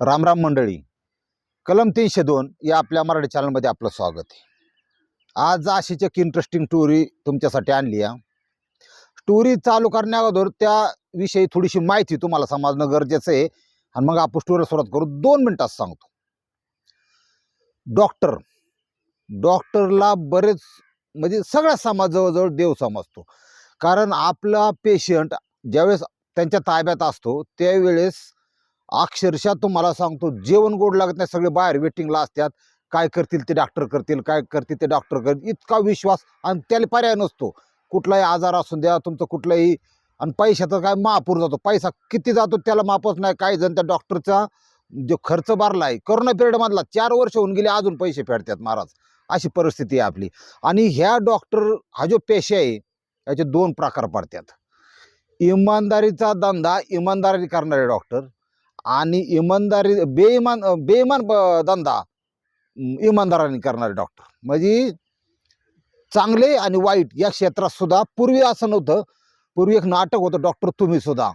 रामराम मंडळी. कलम तीनशे दोन या आपल्या मराठी चॅनलमध्ये आपलं स्वागत आहे. आज अशीच एक इंटरेस्टिंग स्टोरी तुमच्यासाठी आणली आहे. स्टोरी चालू करण्याअगोदर त्याविषयी थोडीशी माहिती तुम्हाला समजणं गरजेचं आहे. आणि मग आपण स्टोरी सुरुवात करू. दोन मिनटात सांगतो. डॉक्टर डॉक्टरला बरेच म्हणजे सगळ्या समाज जवळजवळ देव समजतो. कारण आपला पेशंट ज्यावेळेस त्यांच्या ताब्यात असतो त्यावेळेस अक्षरशः तुम्हाला सांगतो जेवण गोड लागत नाही सगळे बाहेर वेटिंगला असतात. काय करतील ते डॉक्टर करतील काय करतील ते डॉक्टर करतील इतका विश्वास आणि त्याला पर्याय नसतो. कुठलाही आजार असून द्या तुमचं कुठलाही आणि पैशाचा काय महापूर जातो. पैसा किती जातो त्याला मापच नाही. काही जण त्या डॉक्टरचा जो खर्च भरला आहे करोना पिरियडमधला चार वर्ष होऊन गेले अजून पैसे फेडतात महाराज. अशी परिस्थिती आहे आपली. आणि ह्या डॉक्टर हा जो पेशा आहे याचे दोन प्रकार पडतात. इमानदारीचा धंदा इमानदारी करणारे डॉक्टर आणि इमानदारी बेईमान बेईमान ब- धंदा इमानदाराने करणारे डॉक्टर म्हणजे चांगले आणि वाईट या क्षेत्रात सुद्धा पूर्वी असं नव्हतं. पूर्वी एक नाटक होतं डॉक्टर तुम्ही सुद्धा.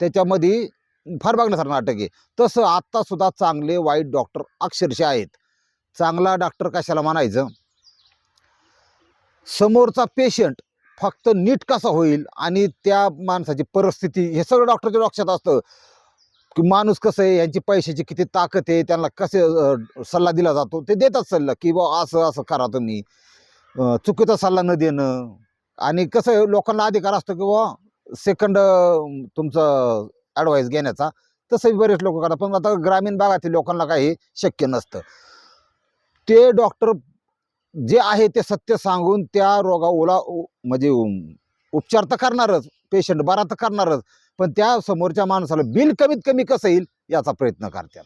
त्याच्यामध्ये फार बघण्यासारखं नाटक आहे. तसं आत्ता सुद्धा चांगले वाईट डॉक्टर अक्षरशः आहेत. चांगला डॉक्टर कशाला म्हणायचं? समोरचा पेशंट फक्त नीट कसा होईल आणि त्या माणसाची परिस्थिती हे सगळं डॉक्टरच्या लक्षात असतं. माणूस कसं आहे यांची पैशाची किती ताकद आहे त्यांना कसे सल्ला दिला जातो ते देतात सल्ला की बा असं असं करा तुम्ही. चुकीचा सल्ला न देणं. आणि कसं आहे, लोकांना अधिकार असतो की बा सेकंड तुमचं ॲडवाईस घेण्याचा तसंही बरेच लोक करतात. पण आता ग्रामीण भागातील लोकांना काही शक्य नसतं. ते डॉक्टर जे आहे ते सत्य सांगून त्या रोगा ओला म्हणजे उपचार तर करणारच पेशंट बरा तर करणारच. पण त्या समोरच्या माणसाला बिल कमीत कमी कसं येईल याचा प्रयत्न करतात.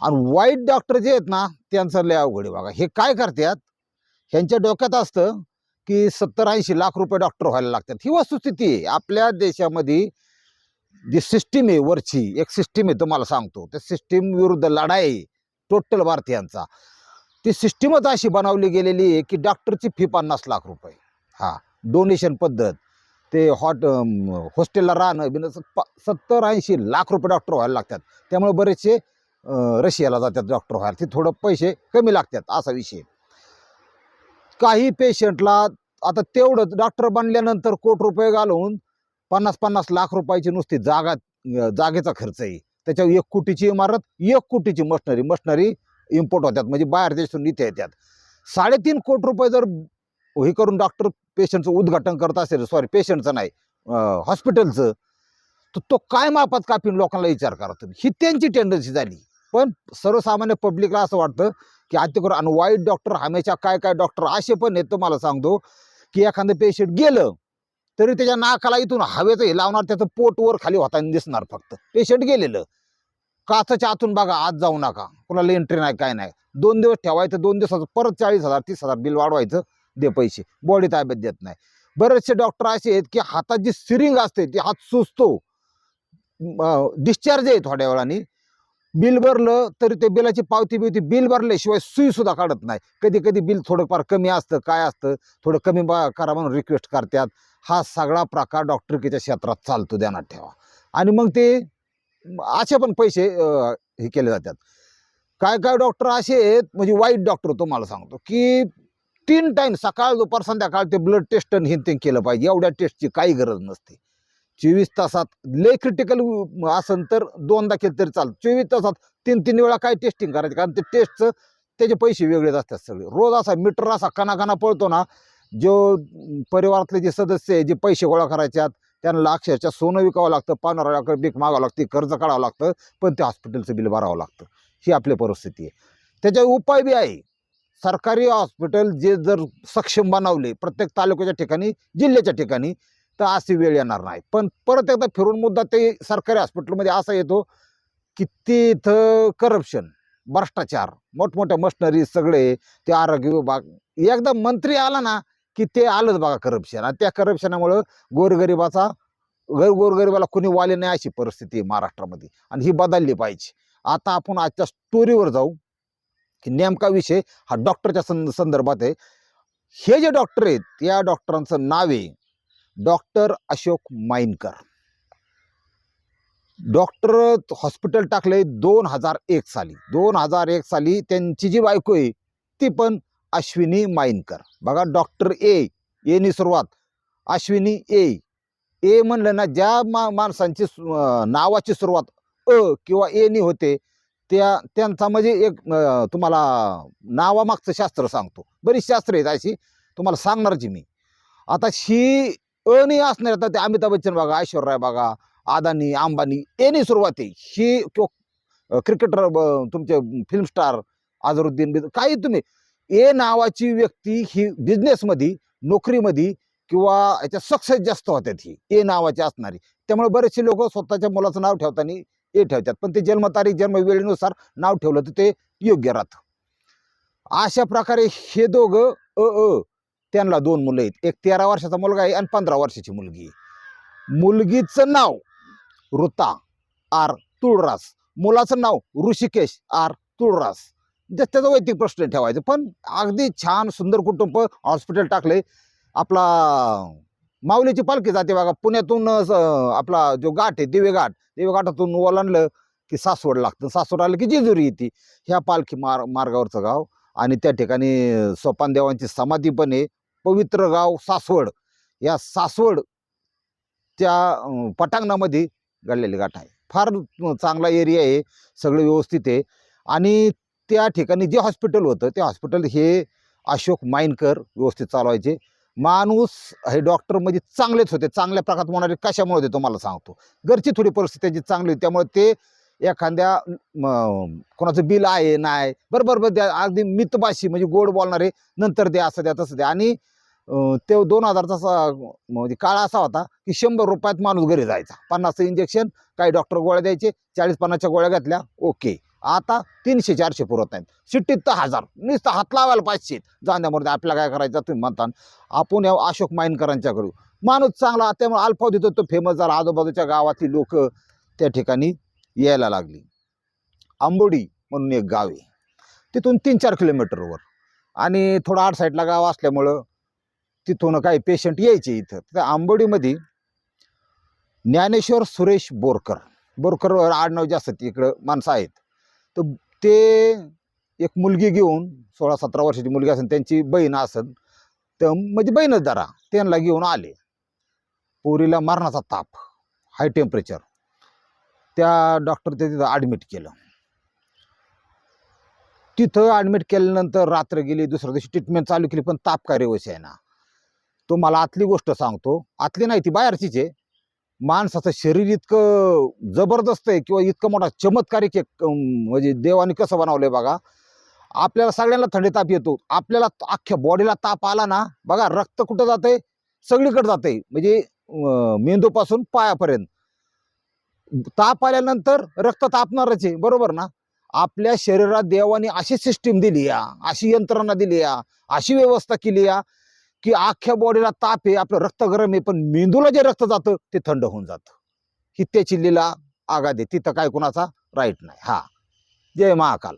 आणि वाईट डॉक्टर जे आहेत ना त्यांचं लय अवघड आहे बघा. हे काय करतात? ह्यांच्या डोक्यात असतं की सत्तर ऐंशी लाख रुपये डॉक्टर व्हायला लागतात. ही वस्तुस्थिती आहे. आपल्या देशामध्ये जी सिस्टीम आहे वरची एक सिस्टीम आहे तुम्हाला सांगतो. त्या सिस्टीम विरुद्ध लढाई टोटल भारतीयांचा. ती सिस्टीमच अशी बनवली गेलेली आहे की डॉक्टरची फी पन्नास लाख रुपये. हा डोनेशन पद्धत. ते हॉट हॉस्टेलला राहणं बिन सत्तर ऐंशी लाख रुपये डॉक्टर व्हायला लागतात. त्यामुळे बरेचसे रशियाला जातात डॉक्टर व्हायला. ते थोडं पैसे कमी लागतात असा विषय. काही पेशंटला आता तेवढंच डॉक्टर बनल्यानंतर कोट रुपये घालून पन्नास पन्नास लाख रुपयाची नुसती जागा जागेचा खर्च आहे. त्याच्यावर एक कोटीची इमारत एक कोटीची मशनरी मशनरी इम्पोर्ट होतात. म्हणजे बाहेर देशातून इथे येतात. साडेतीन कोटी रुपये जर हे करून डॉक्टर पेशंटचं उद्घाटन करत असेल. सॉरी पेशंटचं नाही हॉस्पिटलचं तर तो काय मापात कापीन लोकांना विचार करा तुम्ही. ही त्यांची टेंडन्सी झाली. पण सर्वसामान्य पब्लिकला असं वाटतं की आत्य करून आणि वाईट डॉक्टर हमेशा काय काय डॉक्टर असे पण आहेत तुम्हाला सांगतो की एखादं पेशंट गेलं तरी त्याच्या नाकाला इथून हवेचं हे लावणार त्याचं पोट वर खाली होताना दिसणार फक्त. पेशंट गेलेलं. काचाच्या आतून बघा आत जाऊ नका. कुणाला एंट्री नाही काय नाही. दोन दिवस ठेवायचं दोन दिवसाचं परत चाळीस हजार तीस हजार बिल वाढवायचं. दे पैसे. बॉडी ताब्यात देत नाही. बरेचसे डॉक्टर असे आहेत की हातात जी सिरिंग असते ती हात सुचतो डिस्चार्ज आहे थोड्या वेळाने. बिल भरलं तरी ते बिलाची पावती बिवती बिल भरल्याशिवाय सुई सुद्धा काढत नाही. कधी कधी बिल थोडंफार कमी असतं काय असतं थोडं कमी बा करा म्हणून रिक्वेस्ट करतात. हा सगळा प्रकार डॉक्टरकीच्या क्षेत्रात चालतो ध्यानात ठेवा. आणि मग ते असे पण पैसे हे केले जातात. काय काय डॉक्टर असे आहेत म्हणजे वाईट डॉक्टर तुम्हाला सांगतो की तीन टाईम सकाळ दुपार संध्याकाळ ते ब्लड टेस्ट आणि हिंटिंग केलं पाहिजे. एवढ्या टेस्टची काही गरज नसते. चोवीस तासात लय क्रिटिकल असन तर दोनदा केलं तरी चालतं. चोवीस तासात तीन तीन वेळा काय टेस्टिंग करायचं? कारण ते टेस्टचं त्याचे पैसे वेगळेच असतात सगळे. रोज असा मीटर असा कणाकणा पळतो ना जो परिवारातले जे सदस्य आहे जे पैसे गोळा करायचे आहेत त्यांना अक्षरशः सोनं विकावं लागतं पानराकडे बीक मागावं लागते कर्ज काढावं लागतं पण ते हॉस्पिटलचं बिल भरावं लागतं. ही आपली परिस्थिती आहे. त्याच्यावर उपाय बी आहे. सरकारी हॉस्पिटल जे जर सक्षम बनवले प्रत्येक तालुक्याच्या ठिकाणी जिल्ह्याच्या ठिकाणी तर अशी वेळ येणार नाही. पण परत एकदा फिरून मुद्दा ते सरकारी हॉस्पिटलमध्ये असा येतो की तिथं करप्शन भ्रष्टाचार मोठमोठ्या मशनरी सगळे ते आरोग्य विभाग एकदा मंत्री आला ना की ते आलंच बघा करप्शन आणि त्या करप्शनामुळं गोरगरिबाचा गर गोरगरिबाला कोणी वाले नाही अशी परिस्थिती आहे महाराष्ट्रामध्ये. आणि ही बदलली पाहिजे. आता आपण आजच्या स्टोरीवर जाऊ. की नेमका विषय हा डॉक्टरच्या सं संदर्भात आहे. हे जे डॉक्टर आहेत या डॉक्टरांचं नाव आहे doctor Ashok Mainkar. Doctor hospital टाकले दोन हजार एक साली. दोन हजार एक साली त्यांची जी बायको आहे ती पण अश्विनी माईनकर. बघा डॉक्टर ए एनी सुरुवात. अश्विनी ए ए म्हणलं ना ज्या मा माणसांची नावाची सुरुवात अ किंवा एनी होते त्या त्यांचा म्हणजे एक तुम्हाला नावामागचं शास्त्र सांगतो. बरीच शास्त्र आहेत अशी तुम्हाला सांगणारची मी. आता शी अनी असणार आता ते अमिताभ बच्चन बघा ऐश्वर्या बघा अदानी अंबानी यांनी सुरुवात आहे. ही किंवा क्रिकेटर तुमचे फिल्म स्टार अझरुद्दीन बिद काही तुम्ही ए नावाची व्यक्ती ही बिझनेसमध्ये नोकरीमध्ये किंवा याच्या सक्सेस जास्त होत्यात ही ए नावाची असणारी. त्यामुळे बरेचसे लोक स्वतःच्या मुलाचं नाव ठेवताना हे ठेवतात. पण ते जन्मतारीख जन्म वेळेनुसार नाव ठेवलं तर ते योग्य राहतं. अशा प्रकारे हे दोघं अ अ त्यांना दोन मुलं आहेत. एक तेरा वर्षाचा मुलगा आहे आणि पंधरा वर्षाची मुलगी आहे. मुलगीचं नाव ऋता आर तुळरास मुलाचं नाव ऋषिकेश आर तुळरास जे त्याचा वैयक्तिक प्रश्न ठेवायचं. पण अगदी छान सुंदर कुटुंब हॉस्पिटल टाकले आपला माऊलीची पालखी जाते बघा. पुण्यातून आपला जो घाट आहे दिवेघाट दिवेघाटातून ओलांडलं की सासवड लागतं. सासवड आलं की जेजुरी येते. ह्या पालखी मार मार्गावरचं गाव. आणि त्या ठिकाणी सोपान देवांची समाधी पण आहे. पवित्र गाव सासवड. या सासवड त्या पटांगणामध्ये घडलेली गाठ आहे. फार चांगला एरिया आहे. सगळं व्यवस्थित आहे. आणि त्या ठिकाणी जे हॉस्पिटल होतं ते हॉस्पिटल हे अशोक माइनकर व्यवस्थित चालवायचे. माणूस हे डॉक्टर म्हणजे चांगलेच होते. चांगल्या प्रकारात होणारे कशामुळे होते तुम्हाला सांगतो. घरची थोडी परिस्थिती त्यांची चांगली होती. त्यामुळे ते एखाद्या कोणाचं बिल आहे नाही. बरं बरं बरं द्या अगदी मितभाषी म्हणजे गोड बोलणारे नंतर द्या असं द्या तसं द्या. आणि ते दोन हजारचा सा- म्हणजे काळ असा होता की शंभर रुपयात माणूस घरी जायचा. पन्नासचं इंजेक्शन काही डॉक्टर गोळ्या द्यायचे चाळीस पन्नासच्या गोळ्या घातल्या ओके आता तीनशे चारशे पुरत नाहीत. सिटीत तर हजार. नुसतं हात लावायला पाचशे. जाण्यामध्ये आपल्याला काय करायचं तुम्ही म्हणता. आपण या अशोक माइनकरांच्याकडे माणूस चांगला त्यामुळे अल्फा देतो तो फेमस झाला. आजूबाजूच्या गावातली लोक त्या ठिकाणी यायला लागली. आंबोडी म्हणून एक गाव आहे. तिथून तीन चार किलोमीटरवर आणि थोडं आठ साईडला गाव असल्यामुळं तिथून काही पेशंट यायचे इथं. तर आंबोडीमध्ये ज्ञानेश्वर सुरेश बोरकर. बोरकर आडनाव जास्त इकडं माणसं आहेत. तर ते एक मुलगी घेऊन सोळा सतरा वर्षाची मुलगी असेल त्यांची बहीण असेल तर म्हणजे बहीणच जरा त्यांना घेऊन आले. पोरीला मरणाचा ताप हाय टेम्परेचर त्या डॉक्टर ते तिथं ॲडमिट केलं. तिथं ॲडमिट केल्यानंतर रात्र गेली दुसऱ्या दिवशी ट्रीटमेंट चालू केली पण ताप काय रेवस आहे ना. तो मला आतली गोष्ट सांगतो. आतली नाही ती बाहेरचीच आहे. माणसाचं शरीर इतकं जबरदस्त आहे किंवा इतकं मोठा चमत्कारिक एक म्हणजे देवाने कसं बनवलंय बघा. आपल्याला सगळ्यांना थंडी ताप येतो. आपल्याला अख्ख्या बॉडीला ताप आला ना बघा रक्त कुठं जातंय? सगळीकडे जाते म्हणजे मेंदूपासून पायापर्यंत. ताप आल्यानंतर रक्त तापणारच आहे. बरोबर ना? आपल्या शरीरात देवाने अशी सिस्टीम दिली या अशी यंत्रणा दिली या अशी व्यवस्था केली या की अख्ख्या बॉडीला ताप आहे आपलं रक्त गरम आहे पण मेंदूला जे रक्त जातं ते थंड होऊन जातं. ही त्याची लीला आगा आहे. तिथं काय कुणाचा? राईट नाही. हा. जय महाकाल.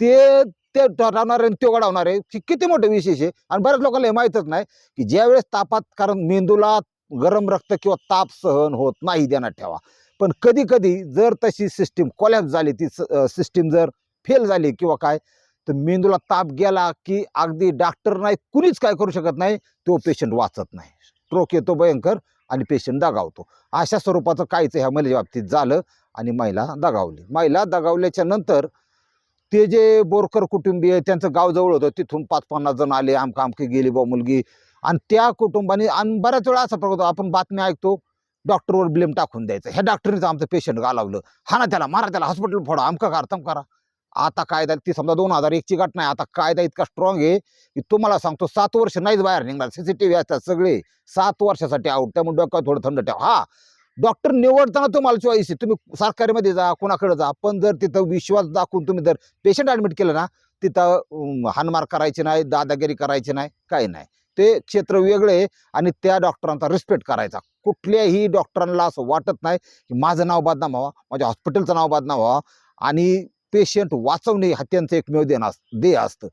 ते ते ठरवणार आणि ते घडवणार आहे. की किती मोठं विशेष आहे? आणि बऱ्याच लोकांना हे माहीतच नाही की ज्यावेळेस तापात कारण मेंदूला गरम रक्त किंवा ताप सहन होत नाही ध्यानात ठेवा. पण कधी कधी जर तशी सिस्टीम कोलॅप्स झाली ती सिस्टीम जर फेल झाली किंवा काय तर मेंदूला ताप गेला की अगदी डॉक्टर नाही कुणीच काय करू शकत नाही तो पेशंट वाचत नाही. स्ट्रोक येतो भयंकर आणि पेशंट दगावतो. अशा स्वरूपाचं काहीच ह्या महिलेच्या बाबतीत झालं आणि महिला दगावली. महिला दगावल्याच्या नंतर ते जे बोरकर कुटुंबीय त्यांचं गाव जवळ होतं तिथून पाच पन्नास जण आले आमका आमकी गेली बा मुलगी. आणि त्या कुटुंबाने आणि बऱ्याच वेळा असा प्रकार होतो, आपण बातम्या ऐकतो डॉक्टरवर ब्लेम टाकून द्यायचं. ह्या डॉक्टरनेच आमचं पेशंट घालावलं. हा ना त्याला मारा त्याला हॉस्पिटल फोडा आमका करा तम करा आता कायदा ती समजा दोन हजार एकची घटना आहे आता कायदा इतका स्ट्रॉंग आहे की तुम्हाला सांगतो सात वर्ष नाहीच बाहेर निघणार. सीसीटीव्ही असतात सगळे. सात वर्षासाठी आउट त्यामुळे डोक्यात थोडं थंड ठेवा. हा. डॉक्टर निवडताना तुम्हाला चॉईस आहे तुम्ही सरकारीमध्ये जा कोणाकडे जा. पण जर तिथं विश्वास दाखवून तुम्ही जर पेशंट ॲडमिट केलं ना तिथं हानमार करायची नाही दादागिरी करायची नाही काही नाही. ते क्षेत्र वेगळे आहे आणि त्या डॉक्टरांचा रिस्पेक्ट करायचा. कुठल्याही डॉक्टरांना असं वाटत नाही की माझं नाव बदनाम व्हावं माझ्या हॉस्पिटलचं नाव बदनाम व्हावं. आणि पेशंट वाचवणे हा त्यांचं एकमेव देणं अस ध्येय असतं.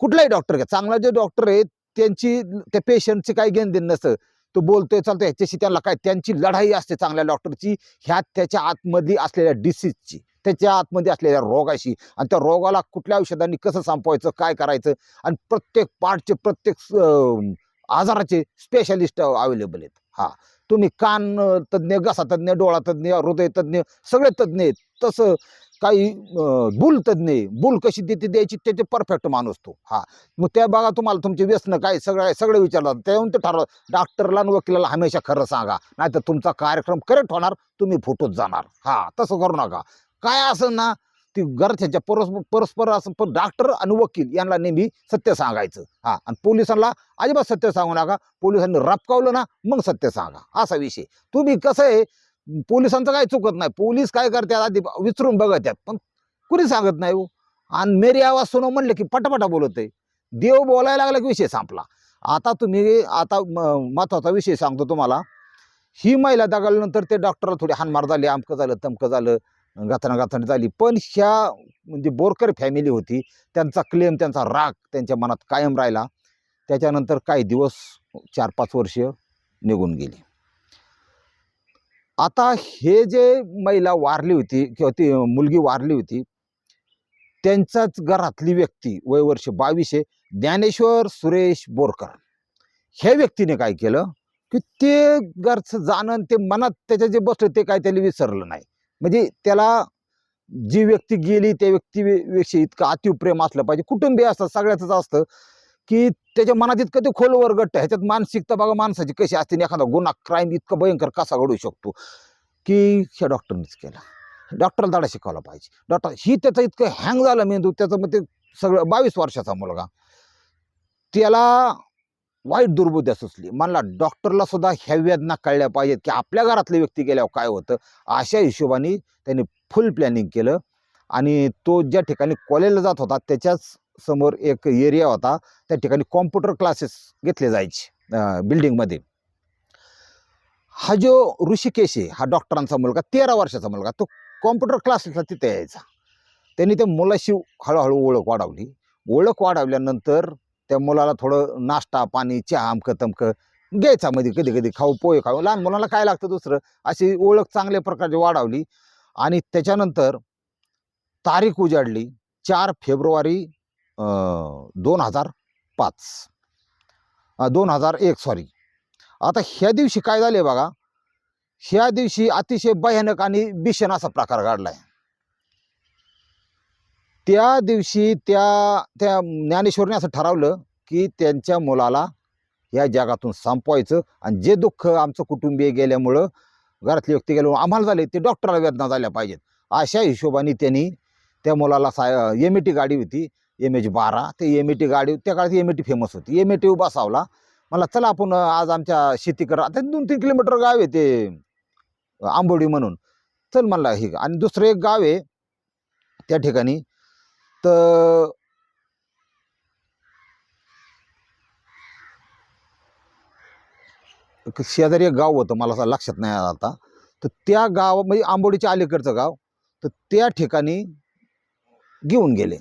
कुठलाही डॉक्टर घ्या. चांगला जे डॉक्टर आहे त्यांची त्या पेशंटची काही घेणं देणं नसतं. तो बोलतोय चालतो ह्याच्याशी त्यांना काय त्यांची लढाई असते चांगल्या डॉक्टरची ह्या त्याच्या आतमध्ये असलेल्या डिसीजची त्याच्या आतमध्ये असलेल्या रोगाशी. आणि त्या रोगाला कुठल्या औषधांनी कसं संपवायचं काय करायचं? आणि प्रत्येक पार्टचे प्रत्येक आजाराचे स्पेशालिस्ट अवेलेबल आहेत. हा. तुम्ही कान तज्ज्ञ घसा तज्ज्ञ डोळा तज्ज्ञ हृदय तज्ज्ञ सगळे तज्ज्ञ आहेत. तसं काही बुल तज्ज्ञ बुल कशी देते द्यायची त्याचे परफेक्ट माणूस तो. हा. मग त्या बघा तुम्हाला तुमचे व्यसन काय सगळं सगळं विचारलं त्याहून ते ठरवा. डॉक्टरला आणि वकिलाला हमेशा खरं सांगा. नाहीतर तुमचा कार्यक्रम करेक्ट होणार तुम्ही फोटोत जाणार. हा तसं करू नका. काय असं ना ती घरच्याच्या परस्पर परस्पर असं पण डॉक्टर आणि वकील यांना नेहमी सत्य सांगायचं. हा आणि पोलिसांना अजिबात सत्य सांगू नका. पोलिसांनी रपकावलं ना मग सत्य सांगा. असा विषय. तुम्ही कसं आहे पोलिसांचं काही चुकत नाही. पोलीस काय करतात आधी विचारून बघतात. पण कुणी सांगत नाही हो. आणि मेरी आवाज सुनो म्हणलं की पटापटा बोलत आहे देव बोलायला लागला की विषय संपला. आता तुम्ही आता म- महत्त्वाचा विषय सांगतो तुम्हाला. ही महिला दगाल्यानंतर ते डॉक्टरला थोडी हानमार झाली. आमकं झालं तमकं झालं गाथाना गाथाणी झाली. पण ह्या म्हणजे बोरकर फॅमिली होती. त्यांचा क्लेम त्यांचा राग त्यांच्या मनात कायम राहिला. त्याच्यानंतर काही दिवस चार पाच वर्ष निघून गेली. आता हे जे महिला वारली होती किंवा ती मुलगी वारली होती त्यांच्याच घरातली व्यक्ती वय वर्ष आहे ज्ञानेश्वर सुरेश बोरकर. ह्या व्यक्तीने काय केलं की ते घरचं जाणं ते मनात त्याच्या जे बसलं ते काय त्याला विसरलं नाही. म्हणजे त्याला जी व्यक्ती गेली त्या व्यक्तीविषयी इतकं अतिव प्रेम असलं पाहिजे. कुटुंबीय असतं सगळ्याच असतं. की त्याच्या मनात इतकं ते खोलवर गट्ट ह्याच्यात मानसिकता बघा माणसाची कशी असते आणि एखादा गुन्हा क्राईम इतकं भयंकर कसा घडू शकतो? की ह्या डॉक्टरनेच केला. डॉक्टरला धडा शिकवला पाहिजे. डॉक्टर ही त्याचं इतकं हँग झालं मेंदू त्याचं मग ते सगळं बावीस वर्षाचा मुलगा. त्याला वाईट दुर्बुद्ध्या सुचली. म्हणला डॉक्टरला सुद्धा ह्या वेदना कळल्या पाहिजेत की आपल्या घरातले व्यक्ती गेल्यावर काय होतं? अशा हिशोबाने त्यांनी फुल प्लॅनिंग केलं. आणि तो ज्या ठिकाणी कॉलेजला जात होता त्याच्याच समोर एक एरिया होता. त्या ठिकाणी कॉम्प्युटर क्लासेस घेतले जायचे बिल्डिंगमध्ये हा जो ऋषिकेश आहे हा डॉक्टरांचा मुलगा तेरा वर्षाचा मुलगा तो कॉम्प्युटर क्लासेसला तिथे यायचा. त्यांनी त्या मुलाशी हळूहळू ओळख वाढवली. ओळख वाढवल्यानंतर त्या मुलाला थोडं नाश्ता पाणी चहा अमकं तमकं घ्यायचा मध्ये कधी कधी खाऊ पोहे खाऊ. लहान मुलाला काय लागतं दुसरं? अशी ओळख चांगल्या प्रकारची वाढवली. आणि त्याच्यानंतर तारीख उजाडली. चार फेब्रुवारी दोन हजार पाच. दोन हजार एक सॉरी आता ह्या दिवशी काय झाले बघा? ह्या दिवशी अतिशय भयानक आणि भीषण असा प्रकार घडलाय. त्या दिवशी त्या त्या ज्ञानेश्वरने असं ठरवलं की त्यांच्या मुलाला या जगातून संपवायचं आणि जे दुःख आमचं कुटुंबीय गेल्यामुळं घरातले व्यक्ती गेल्यामुळं आम्हाला झाले ते डॉक्टरला वेदना झाल्या पाहिजेत. अशा हिशोबाने त्यांनी त्या मुलाला सा एम टी गाडी होती. एम एच बारा ते एम ए टी गाडी त्या काळात एम ए टी फेमस होती. एम ए टी बसावला. मला चला आपण आज आमच्या शेती आता दोन तीन किलोमीटर गाव आहे ते आंबोडी म्हणून. चल म्हणला हे आणि दुसरं एक गाव आहे त्या ठिकाणी. तर शेजारी एक गाव होतं मला असं लक्षात नाही आलं आता. तर त्या गाव म्हणजे आंबोडीच्या अलीकडचं गाव तर त्या ठिकाणी घेऊन गेले.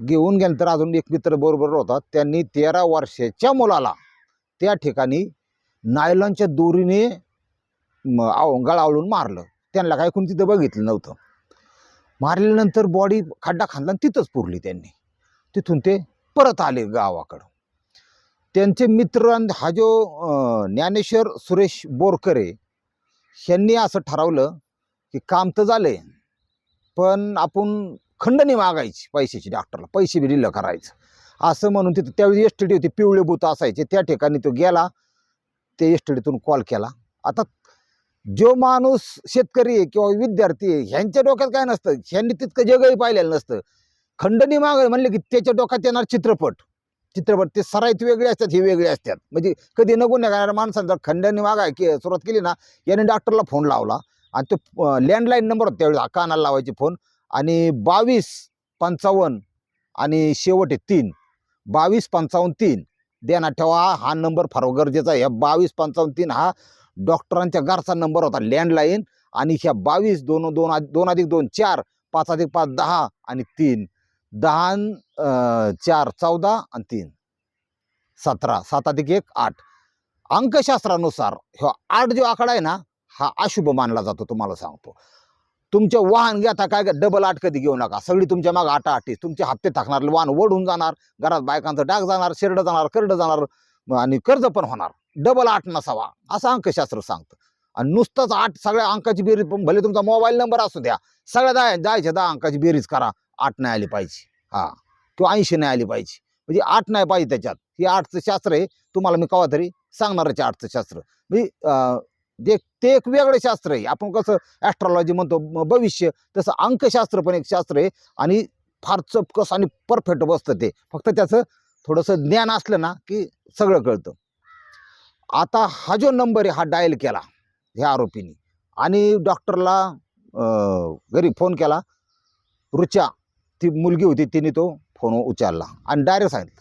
घेऊन गेल्यानंतर अजून एक मित्र बरोबर होता. त्यांनी तेरा वर्षाच्या मुलाला त्या ठिकाणी नायलॉनच्या दोरीने म- आव गळावळून मारलं. त्यांना काय कोणी तिथं बघितलं नव्हतं. मारल्यानंतर बॉडी खड्डा खांदला आणि तिथंच पुरली त्यांनी. तिथून ते परत आले गावाकडं. त्यांचे मित्र आणि हा जो ज्ञानेश्वर सुरेश बोरकरे ह्यांनी असं ठरवलं की काम तर झालं पण आपण खंडणी मागायची पैशाची डॉक्टरला पैसे बी दिलं करायचं. असं म्हणून तिथं त्यावेळी एस टी डी होती पिवळे बुत असायचे. त्या ठिकाणी तो गेला. ते एस टी डीतून कॉल केला. आता जो माणूस शेतकरी आहे किंवा विद्यार्थी आहे ह्यांच्या डोक्यात काय नसतं. ह्यांनी तितकं जगही पाहिलेलं नसतं. खंडणी मागाय म्हणले की त्याच्या डोक्यात येणार चित्रपट. चित्रपट ते सराईत वेगळे असतात हे वेगळे असतात. म्हणजे कधी न गुन्हे करणाऱ्या माणसांचा जर खंडणी मागाय की सुरुवात केली ना याने डॉक्टरला फोन लावला. आणि तो लँडलाईन नंबर होता त्यावेळी कानाला लावायचे फोन आणि बावीस पंचावन्न आणि शेवट आहे तीन. बावीस पंचावन्न तीन. देण्यात ठेवा हा नंबर फार गरजेचा आहे. ह्या बावीस पंचावन्न तीन हा डॉक्टरांच्या घरचा नंबर होता लँडलाईन आणि ह्या बावीस दोन दोन दोन अधिक दोन चार पाच अधिक पाच दहा आणि तीन. दहा चार चौदा आणि तीन. सतरा सात अधिक एक आठ. अंकशास्त्रानुसार ह्या आठ जो आकडा आहे ना हा अशुभ मानला जातो तुम्हाला सांगतो. तुमचे वाहन घेता काय डबल आठ कधी घेऊ नका. सगळी तुमच्या मागे आठ आठ तुमचे हप्ते टाकणार वाहन ओढून जाणार घरात बायकांचं डाग जाणार शेरड जाणार करड जाणार आणि कर्ज पण होणार. डबल आठ नसावा असं अंकशास्त्र सांगतं. आणि नुसतंच आठ सगळ्या अंकाची बेरीज पण भले तुमचा मोबाईल नंबर असू द्या सगळ्या दाय जायच्या दहा अंकाची बेरीज करा आठ नाही आली पाहिजे. हा किंवा ऐंशी नाही आली पाहिजे. म्हणजे आठ नाही पाहिजे त्याच्यात. हे आठचं शास्त्र आहे तुम्हाला मी कवा तरी सांगणारच आहे आठचं शास्त्र. म्हणजे ते ते एक वेगळं शास्त्र आहे. आपण कसं ॲस्ट्रॉलॉजी म्हणतो भविष्य तसं अंकशास्त्र पण एक शास्त्र आहे. आणि फार चपकस आणि परफेक्ट बसतं ते. फक्त त्याचं थोडंसं ज्ञान असलं ना की सगळं कळतं. आता हा जो नंबर आहे हा डायल केला ह्या आरोपीने. आणि डॉक्टरला घरी फोन केला. रुचा ती मुलगी होती तिने तो फोन उचलला आणि डायरेक्ट सांगितलं.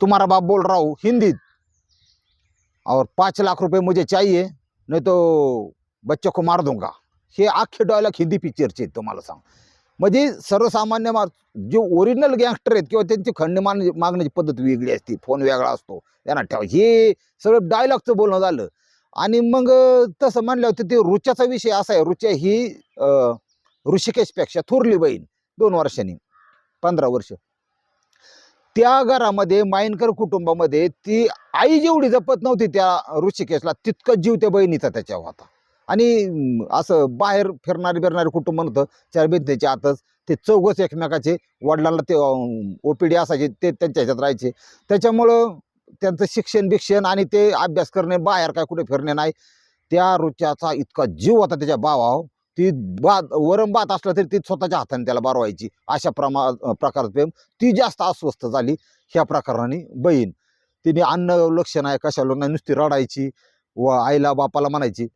तुम्हारा बाप बोल राहू हिंदीत. और पाच लाख रुपए मुझे चाहिए नहीं तो बच्चों को मार दूंगा। हे अख्खे डायलॉग हिंदी पिक्चरचे आहेत तुम्हाला सांग। म्हणजे सर्वसामान्य मा जे ओरिजिनल गँगस्टर आहेत किंवा त्यांची खंडमान मागण्याची पद्धत वेगळी असते फोन वेगळा असतो त्यांना ठेवा. हे सगळं डायलॉगचं बोलणं झालं. आणि मग तसं म्हणलं होतं ते रुच्याचा विषय असा आहे रुच्या ही ऋषिकेशपेक्षा थोरली बहीण दोन वर्षांनी पंधरा वर्ष. त्या घरामध्ये मायनकर कुटुंबामध्ये ती आई जेवढी जपत नव्हती त्या ऋषिकेशला तितकं जीव त्या बहिणीचा त्याच्यावर होता. आणि असं बाहेर फिरणारे फिरणारे कुटुंब नव्हतं. चार भिंतीच्या आतच ते चौघच एकमेकाचे वडिलांना ते ओपीडी असायचे ते त्यांच्या ह्याच्यात राहायचे. त्याच्यामुळं त्यांचं शिक्षण बिक्षण आणि ते अभ्यास करणे बाहेर काय कुठे फिरणे नाही त्या रुच्याचा इतका जीव होता त्याच्या भावा ती बाद वरम बात असला तरी ती स्वतःच्या हाताने त्याला बारवायची. अशा प्रमा प्रकारात प्रेम. ती जास्त अस्वस्थ झाली ह्या प्रकाराने बहीण. तिने अन्न लक्ष नाही कशाला नाही नुसती रडायची व आईला बापाला म्हणायची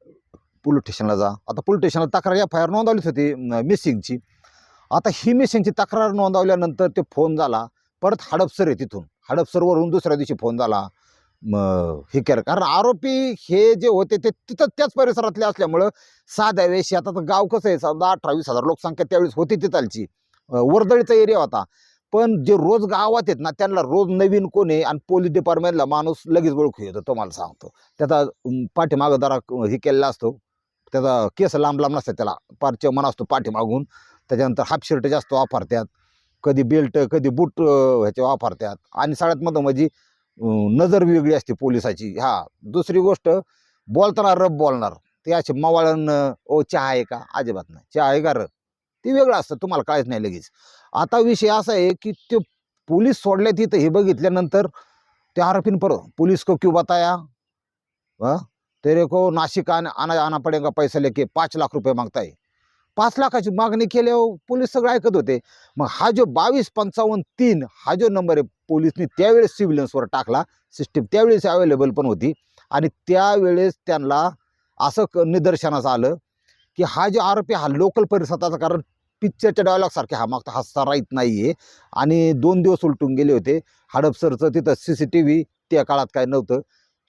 पोलीस स्टेशनला जा. आता पोलीस स्टेशनला तक्रार एफ आय आर नोंदवलीच होती मिसिंगची. आता ही मिसिंगची तक्रार नोंदवल्यानंतर ते फोन झाला परत हडपसर आहे तिथून. हडपसरवरून दुसऱ्या दिवशी फोन झाला. हे केलं. कारण आरोपी हे जे होते ते तिथं त्याच परिसरातले असल्यामुळं साध्या वेळेस आता तर गाव कसं आहे समजा अठरा वीस हजार लोकसंख्या त्यावेळेस होती तिथालची. वर्दळीचा एरिया होता. पण जे रोज गावात आहेत ना त्यांना रोज नवीन कोण आहे आणि पोलीस डिपार्टमेंटला माणूस लगेच ओळखू येतो तुम्हाला सांगतो. त्याचा पाठीमागं जरा हे केलेला असतो. त्याचा केस लांब लांब नसतात त्याला पारचे मन असतो पाठीमागून. त्याच्यानंतर हाफ शर्ट जास्त वापरतात. कधी बेल्ट कधी बूट ह्याचे वापरतात. आणि सगळ्यात मध्ये म्हणजे नजर वेगळी असते पोलिसाची. हा दुसरी गोष्ट बोलताना रब बोलणार. ते असे मवाळण ओ चहा आहे का? अजिबात नाही. चहा आहे का र ते वेगळं असतं तुम्हाला काहीच नाही लगेच. आता विषय असा आहे की ते पोलीस सोडल्या तिथं हे बघितल्यानंतर त्या आरोपीन पर पुलिस को क्यों बताया? हाँ? तेरे को नाशिक आना आना आना पडेगा पैसा लेके पाच लाख रुपये मागताय. पाच लाखाची मागणी केल्यावर पोलीस सगळं ऐकत होते. मग हा जो बावीस पंचावन्न तीन हा जो नंबर आहे पोलिसनी त्यावेळेस सिव्हिलन्सवर टाकला. सिस्टीम त्यावेळेस अवेलेबल पण होती. आणि त्यावेळेस त्यांना असं क निदर्शनास आलं की हा जो आरोपी हा लोकल परिसराचा कारण पिक्चरच्या डायलॉगसारखे हा मागता हसता राहत नाही आहे आणि दोन दिवस उलटून गेले होते. हडपसरचं तिथं सी सी टी व्ही त्या काळात काय नव्हतं.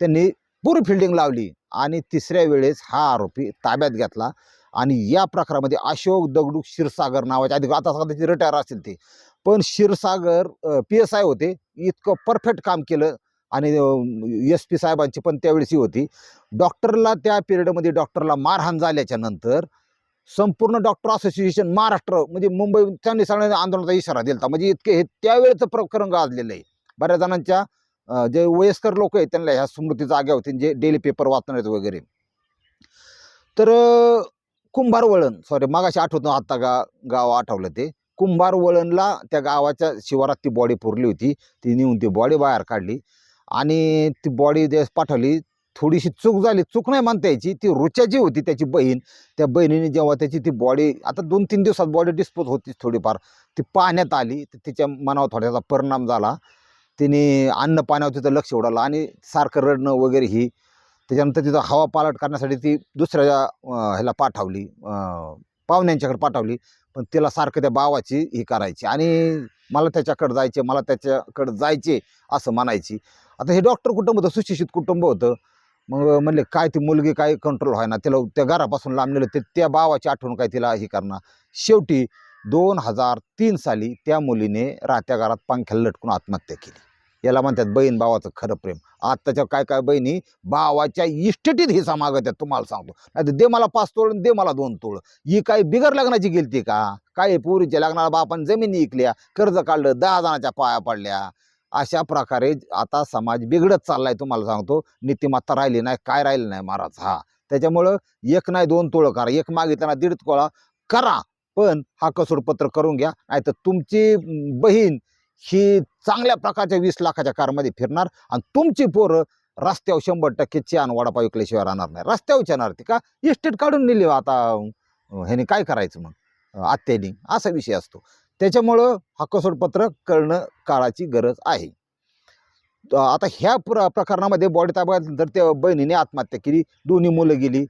त्यांनी पूर्ण फिल्डिंग लावली आणि तिसऱ्या वेळेस हा आरोपी ताब्यात घेतला. आणि या प्रकारामध्ये अशोक दगडू क्षीरसागर नावाचे अधिक आता सध्याचे रिटायर असतील ते. पण क्षीरसागर पी एस आय होते. इतकं परफेक्ट काम केलं. आणि एस पी साहेबांची पण त्यावेळेस ही होती. डॉक्टरला त्या पिरियडमध्ये डॉक्टरला मारहाण झाल्याच्यानंतर संपूर्ण डॉक्टर असोसिएशन महाराष्ट्र म्हणजे मुंबई त्यांनी सगळ्यांनी आंदोलनाचा इशारा दिला म्हणजे इतके हे त्यावेळेचं प्रकरण गाजलेलं आहे. बऱ्याच जणांच्या जे वयस्कर लोक आहेत त्यांना ह्या स्मृती जाग्या होती जे डेली पेपर वाचणार वगैरे. तर कुंभार वळण. सॉरी मागाशी आठवत आता आत्ता गा गाव आठवलं ते. कुंभार वळणला त्या गावाच्या शिवारात ती बॉडी पुरली होती. ती नेऊन ती बॉडी बाहेर काढली आणि ती बॉडी देश पाठवली. थोडीशी चूक झाली. चूक नाही म्हणता यायची. ती रुच्याची होती त्याची बहीण. त्या बहिणीने जेव्हा त्याची ती बॉडी आता दोन तीन दिवसात बॉडी डिस्पोज होती थोडीफार. ती पाहण्यात आली. तर तिच्या मनावर थोड्याचा परिणाम झाला. तिने अन्न पाण्यावर तिथं लक्ष उडालं आणि सारखं रडणं वगैरे ही त्याच्यानंतर तिथं हवा पालट करण्यासाठी ती दुसऱ्या ह्याला पाठवली पाहुण्यांच्याकडे पाठवली. पण तिला सारखं त्या बावाची ही करायची आणि मला त्याच्याकडे जायचे मला त्याच्याकडे जायचे असं म्हणायची. आता हे डॉक्टर कुटुंब होतं सुशिक्षित कुटुंब होतं. मग म्हणले काय ती मुलगी काय कंट्रोल व्हायना? तिला त्या घरापासून लांबलेलं ते त्या बावाची आठवण काय तिला हे करणार? शेवटी दोन हजार तीन साली त्या मुलीने राहत्या घरात पंख्याला लटकून आत्महत्या केली. याला म्हणतात बहीण भावाचं खरं प्रेम. आत्ताच्या काय काय बहिणी भावाच्या इष्टटीत हिसा मागत तुम्हाला सांगतो. नाही दे मला पाच तोळ आणि दे मला दोन तोळ. ही काय बिगर लग्नाची गेलती का? काय पोरीच्या लग्नाला बापान जमिनी इकल्या कर्ज काढलं दहा जणाच्या पाया पडल्या. अशा प्रकारे आता समाज बिघडत चाललाय तुम्हाला सांगतो. नीतिमत्ता राहिली नाही काय राहिलं नाही महाराज? हा. त्याच्यामुळं एक नाही दोन तोळं करा. एक मागितल्याना दीड तोळा करा. पण हा कसोडपत्र करून घ्या. नाहीतर तुमची बहीण ही चांगल्या प्रकारच्या वीस लाखाच्या कारमध्ये फिरणार आणि तुमची पोरं रस्त्यावर शंभर टक्के चहान वडापाव विकल्याशिवाय राहणार नाही. रस्त्यावर येणार ती का? इस्टेट काढून नेली आता ह्याने काय करायचं मग? आत्याने. असा विषय असतो. त्याच्यामुळं हक्कसोडपत्र करणं काळाची गरज आहे. आता ह्या प्र प्रकरणामध्ये बॉडी ताब्यात जर त्या बहिणीने आत्महत्या केली दोन्ही मुलं गेली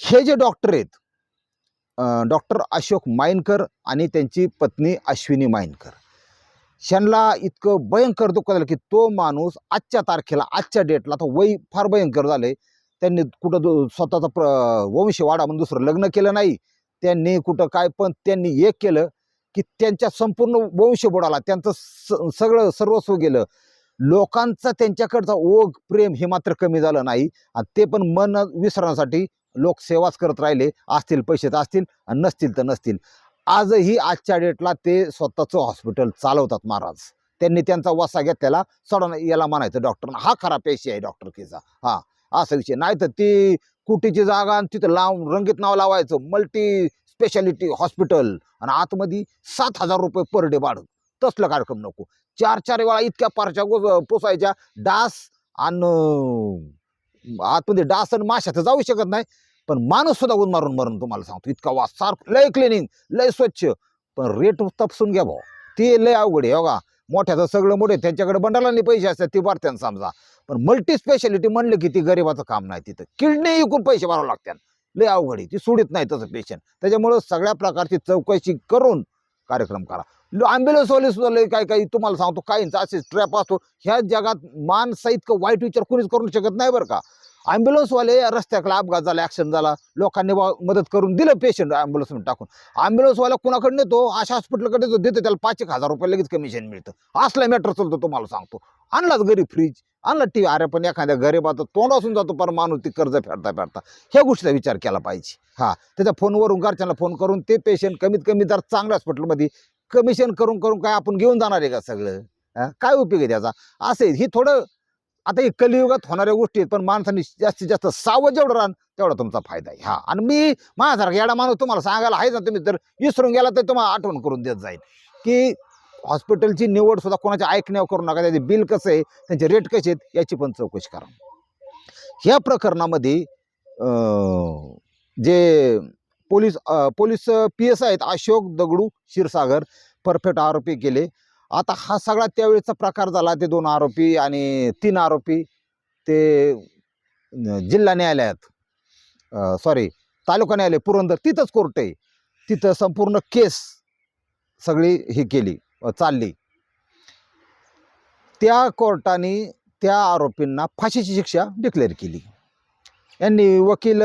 हे जे डॉक्टर आहेत डॉक्टर अशोक माइनकर आणि त्यांची पत्नी अश्विनी माइनकर शनला इतकं भयंकर दुःख झालं की तो माणूस आजच्या तारखेला आजच्या डेटला आता वय फार भयंकर झाले त्यांनी कुठं दु- स्वतःचा प्र वंश वाढा म्हणून दुसरं लग्न केलं नाही. त्यांनी कुठं काय पण त्यांनी एक केलं की त्यांच्या संपूर्ण वंश बुडाला त्यांचं स- सगळं सर्वस्व गेलं. लोकांचा त्यांच्याकडचा ओघ प्रेम हे मात्र कमी झालं नाही. आणि ते पण मन विसरण्यासाठी लोक सेवाच करत राहिले. असतील पैसे तर असतील आणि नसतील तर नसतील. आजही आजच्या डेटला ते स्वतःचं हॉस्पिटल चालवतात महाराज. त्यांनी त्यांचा वसा घेतलेला सोडा याला म्हणायचं डॉक्टर हा खरा पेशी आहे डॉक्टर केचा हा असा विषय. नाही तर ती कुटीची जागा आणि तिथं लावून रंगीत नाव लावायचं मल्टी स्पेशालिटी हॉस्पिटल. आणि आतमध्ये सात हजार रुपये पर डे भाडं. तसलं कार्यक्रम नको. चार चार वेळा इतक्या पारच्या गो पोसायच्या डास आणि आतमध्ये डास आणि माशा तर जाऊ शकत नाही. पण माणूस सुद्धा गुण मारून मरून तुम्हाला सांगतो इतका वास सारखं लय क्लिनिंग लय स्वच्छ. पण रेट तपसून घ्या भाऊ. ते लय अवघड आहे हो बघा मोठ्याचं सगळं मोठे त्यांच्याकडे बंडालांनी पैसे असतात ते भरत्यान समजा. पण मल्टी स्पेशालिटी म्हणलं की ती गरिबाचं काम नाही तिथं. किडनी विकून पैसे भरावं लागतात. लय अवघड आहे ती सोडित नाही तसं पेशंट त्याच्यामुळं सगळ्या प्रकारची चौकशी करून कार्यक्रम करा. ॲम्ब्युलन्सवाले सुद्धा लय काय काही तुम्हाला सांगतो काहींचा असे ट्रॅप असतो. ह्या जगात माणसा इतकं वाईट विचार कुणीच करू शकत नाही बरं का. ॲम्ब्युलन्सवाले रस्त्याकडे अपघात झाला ॲक्सिडेंट झाला. लोकांनी बा मदत करून दिलं पेशंट ॲम्ब्युलन्समध्ये टाकून. ॲम्ब्युलन्सवाला कुणाकडे नेतो अशा हॉस्पिटलकडे जो देतो त्याला पाच एक हजार रुपये लगेच कमिशन मिळतं. असला मॅटर चालतो तुम्हाला सांगतो. आणलाच घरी फ्रीज आणला टी व्ही अरे पण एखाद्या गरीबाचं तोंड असून जातो पर माणूस ती कर्ज फेडता फेडता. ह्या गोष्टीचा विचार केला पाहिजे. हा त्याच्या फोनवरून घरच्यांना फोन करून ते पेशंट कमीत कमी जर चांगल्या हॉस्पिटलमध्ये कमिशन करून करून काय आपण घेऊन जाणार आहे का सगळं? काय उपयोग आहे त्याचा? असं आहे, ही थोडं आता हे कलियुगात होणाऱ्या गोष्टी आहेत पण माणसांनी जास्तीत जास्त सावध जेवढं राहण तेवढा तुमचा फायदा आहे. हा आणि मी माझ्यासारखा येडा माणूस तुम्हाला सांगायला आहे ना तुम्ही तर विसरून गेला तर तुम्हाला आठवण करून देत जाईल की हॉस्पिटलची निवड सुद्धा कोणाच्या ऐकण्यावर करू नका त्याचे बिल कसं आहे त्यांचे रेट कसे आहेत याची पण चौकशी करा. ह्या प्रकरणामध्ये जे पोलीस पोलीस पी एस आहेत अशोक दगडू क्षीरसागर परफेक्ट आरोपी केले. आता हा सगळा त्यावेळेचा प्रकार झाला ते दोन आरोपी आणि तीन आरोपी ते जिल्हा न्यायालयात सॉरी तालुका न्यायालय पुरंदर तिथंच कोर्ट आहे. तिथं संपूर्ण केस सगळी ही केली चालली. त्या कोर्टाने त्या आरोपींना फाशीची शिक्षा डिक्लेअर केली. यांनी वकील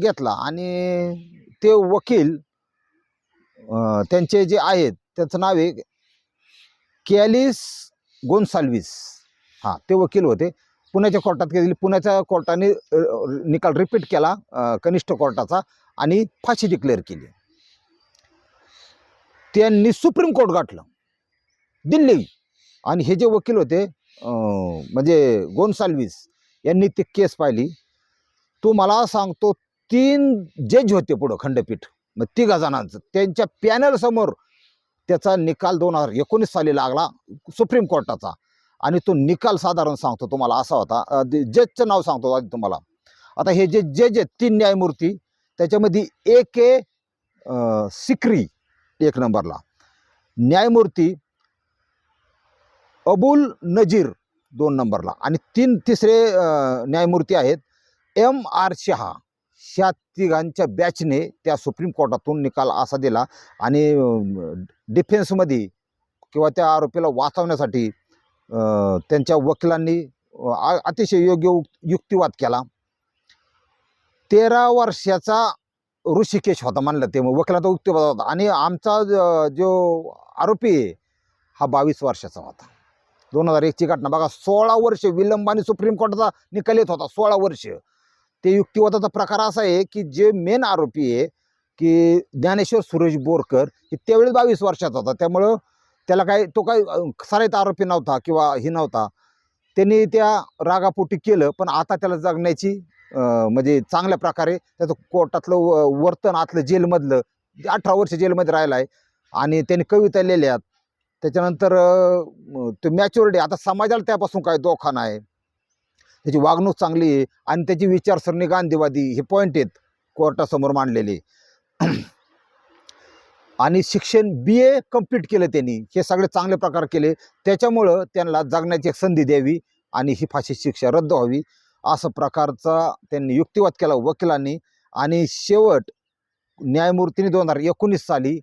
घेतला आणि ते वकील त्यांचे जे आहेत त्याचं नाव आहे कॅलिस गोन्साल्विस हां ते वकील होते. पुण्याच्या कोर्टात गेले पुण्याच्या कोर्टाने निकाल रिपीट केला कनिष्ठ कोर्टाचा आणि फाशी डिक्लेअर केली. त्यांनी सुप्रीम कोर्ट गाठलं. दिल्ली. आणि हे जे वकील होते म्हणजे गोन्साल्विस यांनी ती केस पाहिली. तो मला सांगतो तीन जज होते पुढं खंडपीठ. मग तिघा जणांचं. त्यांच्या पॅनलसमोर त्याचा निकाल दोन हजार एकोणीस साली लागला सुप्रीम कोर्टाचा. आणि तो निकाल साधारण सांगतो तुम्हाला असा होता. जजचं नाव सांगतो आधी तुम्हाला. आता हे जे जज आहेत तीन न्यायमूर्ती त्याच्यामध्ये एक आहे सिक्री एक नंबरला. न्यायमूर्ती अबुल नजीर दोन नंबरला. आणि तीन तिसरे न्यायमूर्ती आहेत एम आर शहा. अशा तिघांच्या बॅचने त्या सुप्रीम कोर्टातून निकाल असा दिला आणि डिफेन्समध्ये किंवा त्या आरोपीला वाचवण्यासाठी त्यांच्या वकिलांनी आ- अतिशय योग्य युक्तिवाद केला. तेरा वर्षाचा ऋषिकेश होता म्हणलं ते मग वकिलाचा युक्तिवाद होता आणि आमचा ज- जो आरोपी आहे हा बावीस वर्षाचा होता. दोन हजार एकची घटना बघा सोळा वर्ष विलंबाने सुप्रीम कोर्टाचा निकाल येत होता सोळा वर्ष. ते युक्तिवादाचा प्रकार असा आहे की जे मेन आरोपी आहे की ज्ञानेश्वर सुरेश बोरकर हे त्यावेळेस बावीस वर्षाचा होता. त्यामुळं त्याला काय तो काय सराईत आरोपी नव्हता किंवा हे नव्हता. त्यांनी त्या रागापोटी केलं पण आता त्याला जगण्याची म्हणजे चांगल्या प्रकारे त्याचं कोर्टातलं व- वर्तन आतलं जेलमधलं अठरा वर्ष जेलमध्ये राहिला आहे. आणि त्यांनी कविता लिहिल्यात त्याच्यानंतर अं, तो मॅच्युरिटी आता समाजाला त्यापासून काय दोखाना नाही त्याची वागणूक चांगली आहे आणि त्याची विचारसरणी गांधीवादी हे पॉईंट आहेत कोर्टासमोर मांडलेले. आणि शिक्षण बी ए कंप्लीट केलं त्यांनी. हे सगळे चांगले प्रकार केले. त्याच्यामुळं त्यांना जगण्याची एक संधी द्यावी आणि ही फाशी शिक्षा रद्द व्हावी. असं प्रकारचा त्यांनी युक्तिवाद केला वकिलांनी. आणि शेवट न्यायमूर्तीने दोन हजार एकोणीस साली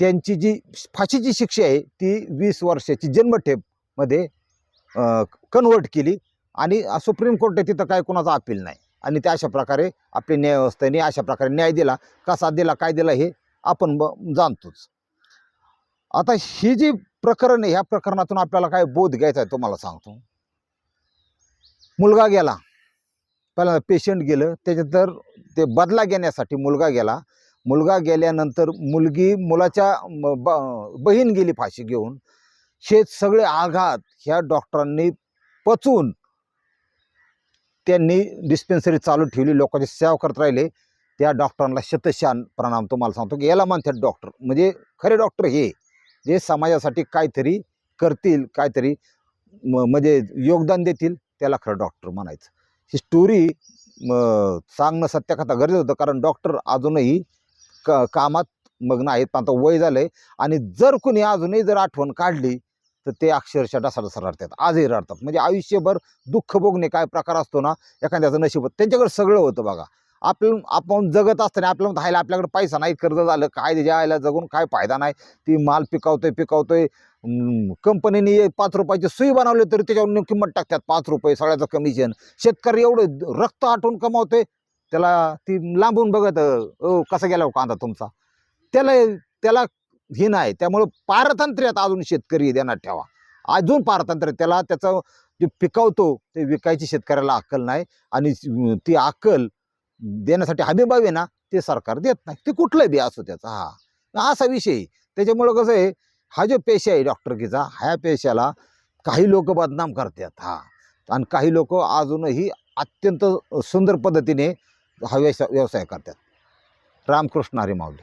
त्यांची जी फाशीची शिक्षा आहे ती वीस वर्षाची जन्मठेपमध्ये कन्वर्ट केली. आणि सुप्रीम कोर्ट आहे तिथं काय कोणाचा अपील नाही. आणि त्या अशा प्रकारे आपली न्यायव्यवस्थेने अशा प्रकारे न्याय दिला. कसा दिला काय दिला हे आपण ब जाणतोच. आता ही जी प्रकरण आहे ह्या प्रकरणातून आपल्याला काय बोध घ्यायचा आहे तुम्हाला सांगतो. मुलगा गेला. पहिला पेशंट गेलं. त्याच्यानंतर ते बदला घेण्यासाठी मुलगा गेला. मुलगा गेल्यानंतर मुलगी मुलाच्या ब- बहीण गेली फाशी घेऊन. हे सगळे आघात ह्या डॉक्टरांनी पचवून त्यांनी डिस्पेन्सरी चालू ठेवली लोकांची सेवा करत राहिले. त्या डॉक्टरांना शतशान प्रणाम तुम्हाला सांगतो की याला म्हणतात डॉक्टर म्हणजे खरे डॉक्टर हे जे समाजासाठी काहीतरी करतील काहीतरी म- म्हणजे योगदान देतील त्याला खरं डॉक्टर म्हणायचं. ही स्टोरी सांगणं सत्यकथा गरजेचं होतं कारण डॉक्टर अजूनही क कामात मग्न आहेत. पण आता वय झालं आहे आणि जर कोणी अजूनही जर आठवण काढली तर ते अक्षरशः ढसाढसा रडतात. आजही रडतात. म्हणजे आयुष्यभर दुःख भोगणे काय प्रकार असतो ना एखाद्याचं नशीब त्यांच्याकडे सगळं होतं बघा. आपलं आपण जगत असताना आपल्याला हायला आपल्याकडे पैसा नाही कर्ज झालं काय ज्यायला जगून काय फायदा नाही. ती माल पिकवतोय पिकवतोय. कंपनीने पाच रुपयाची सुई बनवली तरी त्याच्यावर किंमत टाकतात पाच रुपये सगळ्याचं कमिशन शेतकरी एवढं रक्त आटून कमावतोय त्याला ती लांबून बघत कसा गेला हो कांदा तुमचा? त्याला त्याला हे नाही. त्यामुळं पारतंत्र्यात अजून शेतकरी देण्यात ठेवा. अजून पारतंत्र्य त्याला त्याचं जे पिकवतो ते विकायची शेतकऱ्याला अक्कल नाही आणि ती अक्कल देण्यासाठी हमीभाव आहे ना ते सरकार देत नाही. ते कुठलं बी असो त्याचा हा. असा विषय त्याच्यामुळं कसं आहे हा जो पेशा आहे डॉक्टरकीचा ह्या पेशाला काही लोक बदनाम करतात हा. आणि काही लोक अजूनही अत्यंत सुंदर पद्धतीने हा व्यवसाय व्यवसाय करतात. रामकृष्ण हरी माऊली.